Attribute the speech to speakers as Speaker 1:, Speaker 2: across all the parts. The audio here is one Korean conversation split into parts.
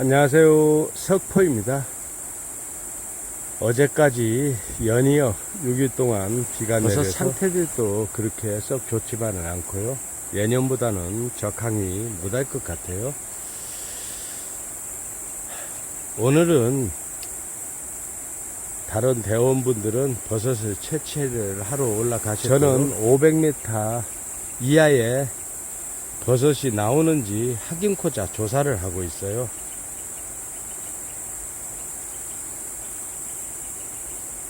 Speaker 1: 안녕하세요. 석포입니다. 어제까지 연이어 6일 동안 비가 내려서 상태들도 그렇게 썩 좋지만은 않고요. 예년보다는 적항이 못할 것 같아요. 오늘은 다른 대원분들은 버섯을 채취를 하러 올라가셨고 저는 500m 이하에 버섯이 나오는지 확인코자 조사를 하고 있어요.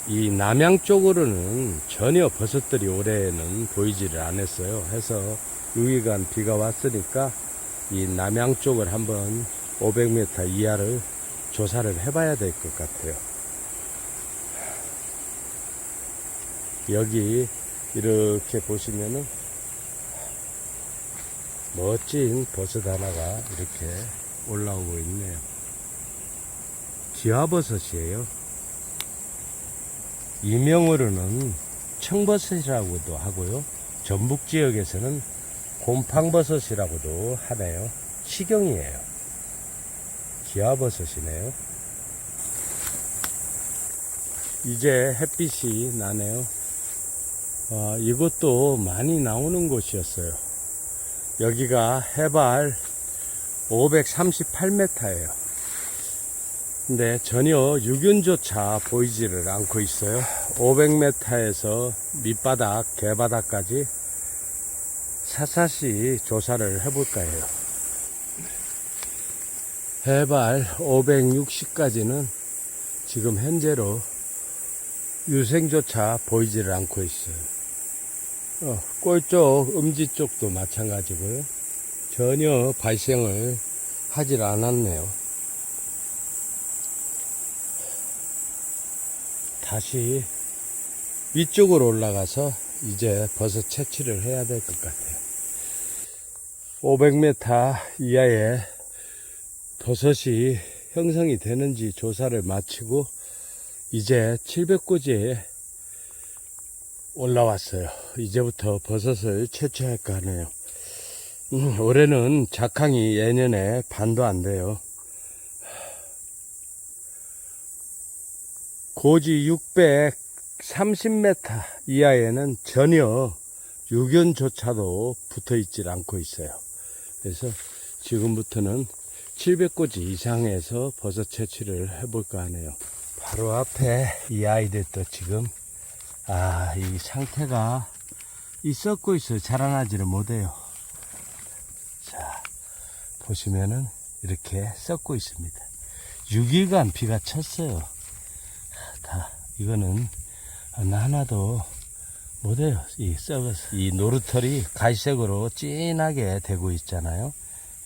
Speaker 1: 이 남양 쪽으로는 전혀 버섯들이 올해는 보이지를 않았어요. 해서 6일간 비가 왔으니까 이 남양 쪽을 한번 500m 이하를 조사를 해봐야 될 것 같아요. 여기 이렇게 보시면은 멋진 버섯 하나가 이렇게 올라오고 있네요. 기와버섯이에요. 이명으로는 청버섯이라고도 하고요. 전북 지역에서는 곰팡버섯이라고도 하네요. 식용이에요. 기와버섯이네요. 이제 햇빛이 나네요. 아, 이것도 많이 나오는 곳이었어요. 여기가 해발 538m예요. 근데 전혀 유균조차 보이지를 않고 있어요. 500m에서 밑바닥, 개바닥까지 사사시 조사를 해볼까 해요. 해발 560까지는 지금 현재로 유생조차 보이지를 않고 있어요. 어, 꼴 쪽, 음지 쪽도 마찬가지고요. 전혀 발생을 하질 않았네요. 다시 위쪽으로 올라가서 이제 버섯 채취를 해야 될 것 같아요. 500m 이하에 버섯이 형성이 되는지 조사를 마치고 이제 700고지에 올라왔어요. 이제부터 버섯을 채취할까 하네요. 음, 올해는 작황이 예년에 반도 안 돼요. 고지 630m 이하에는 전혀 유견조차도 붙어 있질 않고 있어요. 그래서 지금부터는 700고지 이상에서 버섯 채취를 해볼까 하네요. 바로 앞에 이 아이들도 지금 아, 이 상태가 이 썩고 있어요. 자라나지를 못해요. 자, 보시면은 이렇게 썩고 있습니다. 6일간 비가 쳤어요. 다, 이거는 하나 하나도 못해요. 이 썩어서. 이 노루털이 갈색으로 진하게 되고 있잖아요.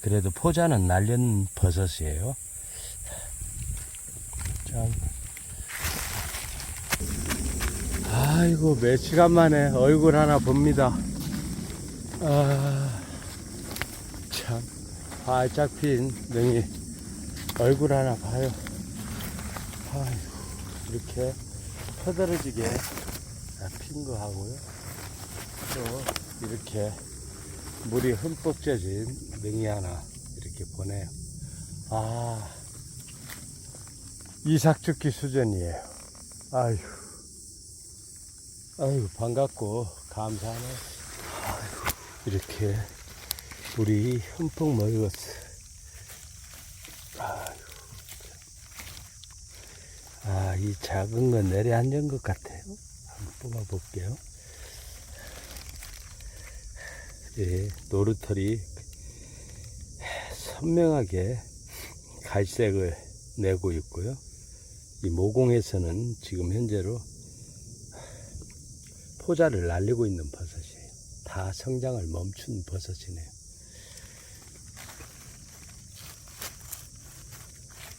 Speaker 1: 그래도 포자는 날련 버섯이에요. 참. 아이고, 몇 시간 만에 얼굴 하나 봅니다. 아, 참. 활짝 핀 능이 얼굴 하나 봐요. 아이고, 이렇게 퍼들어지게 핀 거 하고요. 또, 이렇게 물이 흠뻑 젖은 능이 하나 이렇게 보내요. 아, 이삭죽기 수준이에요. 아휴. 아이고 반갑고 감사하네. 아이고 이렇게 물이 흠뻑 먹었어. 아이고. 아, 이 작은 건 내려앉은 것 같아요. 한번 뽑아볼게요. 예, 노루털이 선명하게 갈색을 내고 있고요. 이 모공에서는 지금 현재로 포자를 날리고 있는 버섯이에요. 다 성장을 멈춘 버섯이네요.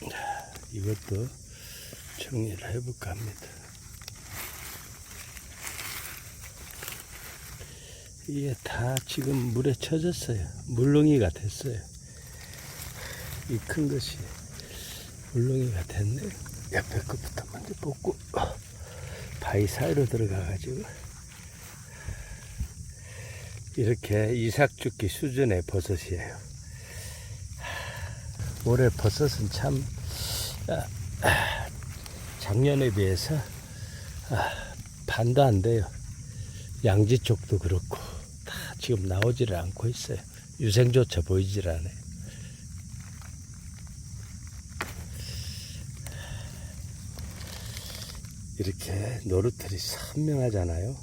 Speaker 1: 자, 이것도 정리를 해볼까 합니다. 이게 다 지금 물에 젖었어요. 물렁이가 됐어요. 이 큰 것이 물렁이가 됐네요. 옆에 것부터 먼저 뽑고 바위 사이로 들어가가지고 이렇게 이삭죽기 수준의 버섯이에요. 올해 버섯은 참 아, 아, 작년에 비해서 아, 반도 안 돼요. 양지 쪽도 그렇고 다 지금 나오지를 않고 있어요. 유생조차 보이질 않아요. 이렇게 노루털이 선명하잖아요.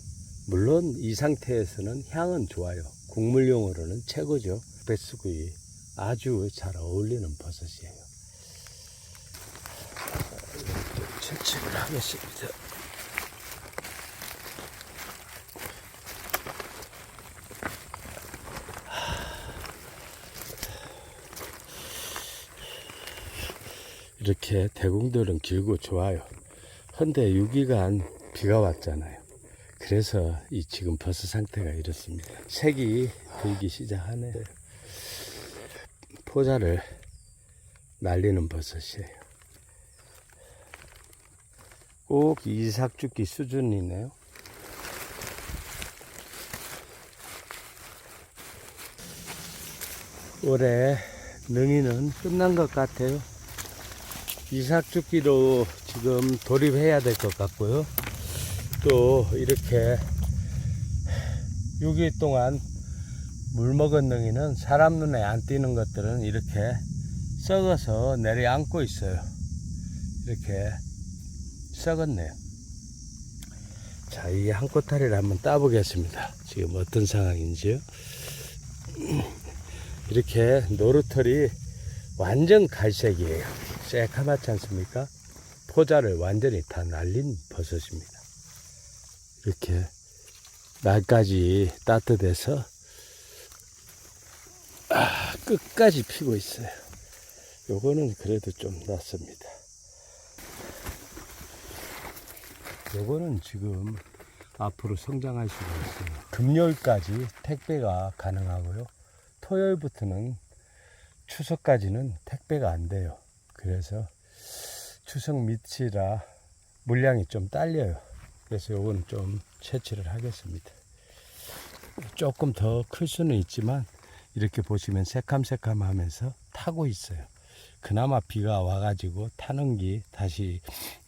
Speaker 1: 물론 이 상태에서는 향은 좋아요. 국물용으로는 최고죠. 배수구이 아주 잘 어울리는 버섯이에요. 채찍을 하겠습니다. 이렇게 대궁들은 길고 좋아요. 헌데 6일간 비가 왔잖아요. 그래서 이 지금 버섯 상태가 이렇습니다. 색이 들기 시작하네. 포자를 날리는 버섯이에요. 꼭 이삭죽기 수준이네요. 올해 능이는 끝난 것 같아요. 이삭죽기로 지금 돌입해야 될 것 같고요. 또 이렇게 6일 동안 물 먹은 능이는 사람 눈에 안 띄는 것들은 이렇게 썩어서 내려앉고 있어요. 이렇게 썩었네요. 자, 이 한 꼬타리를 한번 따보겠습니다. 지금 어떤 상황인지요. 이렇게 노루털이 완전 갈색이에요. 새카맣지 않습니까? 포자를 완전히 다 날린 버섯입니다. 이렇게 날까지 따뜻해서 아, 끝까지 피고 있어요. 요거는 그래도 좀 낫습니다. 요거는 지금 앞으로 성장할 수가 있어요. 금요일까지 택배가 가능하고요. 토요일부터는 추석까지는 택배가 안 돼요. 그래서 추석 밑이라 물량이 좀 딸려요. 그래서 요건 좀 채취를 하겠습니다. 조금 더 클 수는 있지만 이렇게 보시면 새캄새캄 하면서 타고 있어요. 그나마 비가 와가지고 타는 게 다시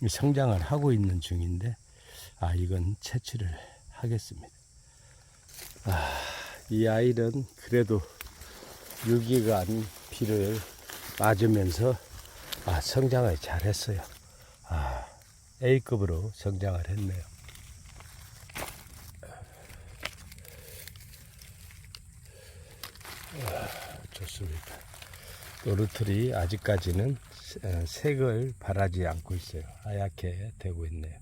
Speaker 1: 성장을 하고 있는 중인데, 아, 이건 채취를 하겠습니다. 아, 이 아이는 그래도 6일간 비를 맞으면서 아, 성장을 잘 했어요. 아, A급으로 성장을 했네요. 아, 좋습니다. 노루틀이 아직까지는 어, 색을 바라지 않고 있어요. 하얗게 되고 있네요.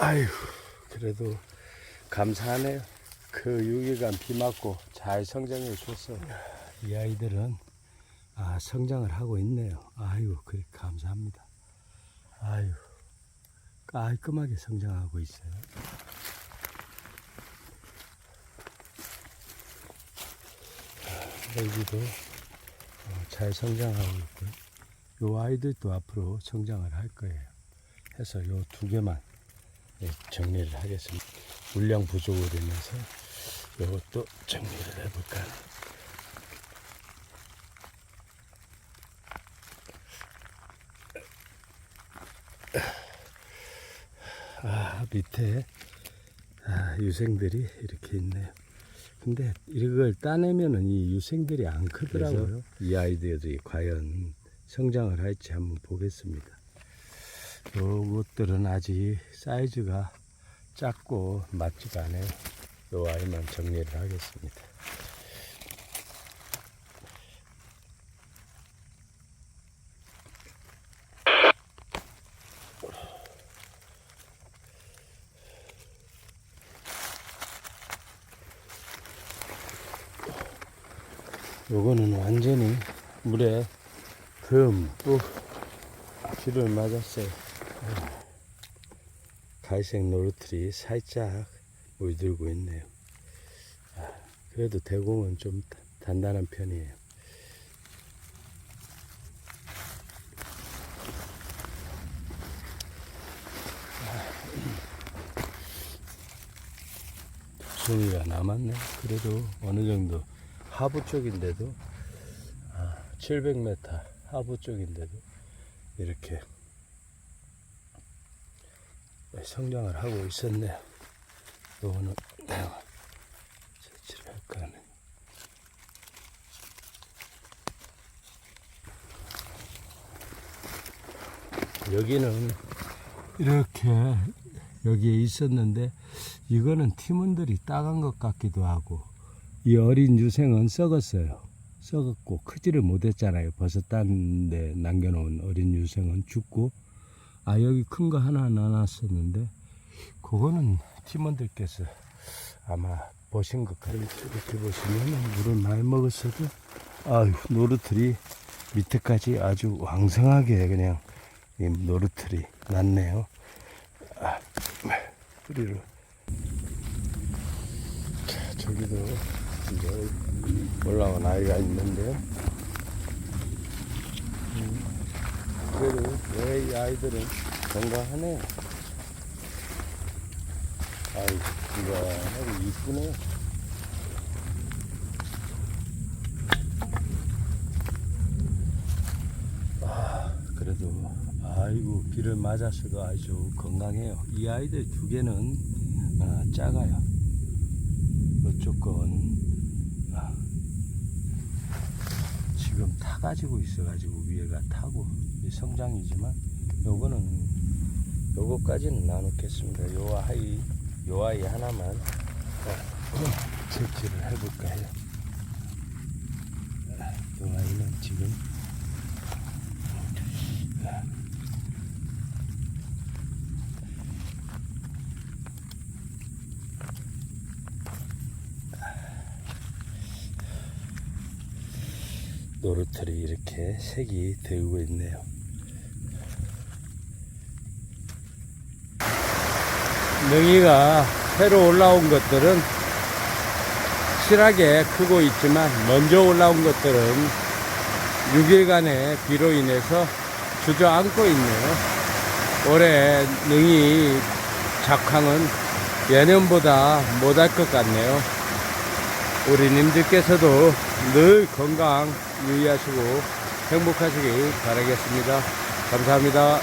Speaker 1: 아유, 그래도 감사하네요. 그 6일간 비 맞고 잘 성장해 줬어. 이 아이들은 아, 성장을 하고 있네요. 아유, 그래 감사합니다. 아유, 깔끔하게 성장하고 있어요. 아, 여기도 어, 잘 성장하고 있고요. 요 아이들도 앞으로 성장을 할 거예요. 해서 요 두 개만 예, 정리를 하겠습니다. 물량 부족으로 인해서 이것도 정리를 해볼까요? 아, 밑에 아, 유생들이 이렇게 있네요. 근데 이걸 따내면은 이 유생들이 안 크더라고요. 이 아이들이 과연 성장을 할지 한번 보겠습니다. 요것들은 아직 사이즈가 작고 맞지가 않아요. 요 아이만 정리를 하겠습니다. 요거는 완전히 물에 듬뿍 비를 맞았어요. 갈색 노루틀이 살짝 물들고 있네요. 아, 그래도 대공은 좀 단단한 편이에요. 아, 종이가 남았네. 그래도 어느 정도 하부 쪽인데도 아, 700m 하부 쪽인데도 이렇게 성장을 하고 있었네요. 요거는 채취를 할까 하네. 여기는 이렇게 여기에 있었는데 이거는 팀원들이 따간 것 같기도 하고 이 어린 유생은 썩었어요. 썩었고 크지를 못했잖아요. 버섯 딴 데 남겨놓은 어린 유생은 죽고 아 여기 큰 거 하나 나눴었는데 그거는 팀원들께서 아마 보신 것 같아요. 이렇게 보시면 물을 많이 먹었어도 아유 노루들이 밑에까지 아주 왕성하게 그냥 이 노루틀이 났네요. 아, 뿌리를. 자, 저기도 이제 올라온 아이가 있는데요. 음, 그래도 왜 이 아이들은 건강하네요. 아이, 건강하고 이쁘네요. 그래도 아이고 비를 맞았어도 아주 건강해요. 이 아이들 두 개는 아, 작아요. 이쪽 건 아, 지금 타 가지고 있어 가지고 위에가 타고 이 성장이지만 요거는 요거까지는 나누겠습니다. 요 아이 요 아이 하나만 어, 채취를 해볼까 해요. 아, 요 아이는 지금 노루틀이 이렇게 색이 되고 있네요. 능이가 새로 올라온 것들은 실하게 크고 있지만 먼저 올라온 것들은 6일간의 비로 인해서 주저앉고 있네요. 올해 능이 작황은 예년보다 못할 것 같네요. 우리 님들께서도 늘 건강 유의하시고 행복하시길 바라겠습니다. 감사합니다.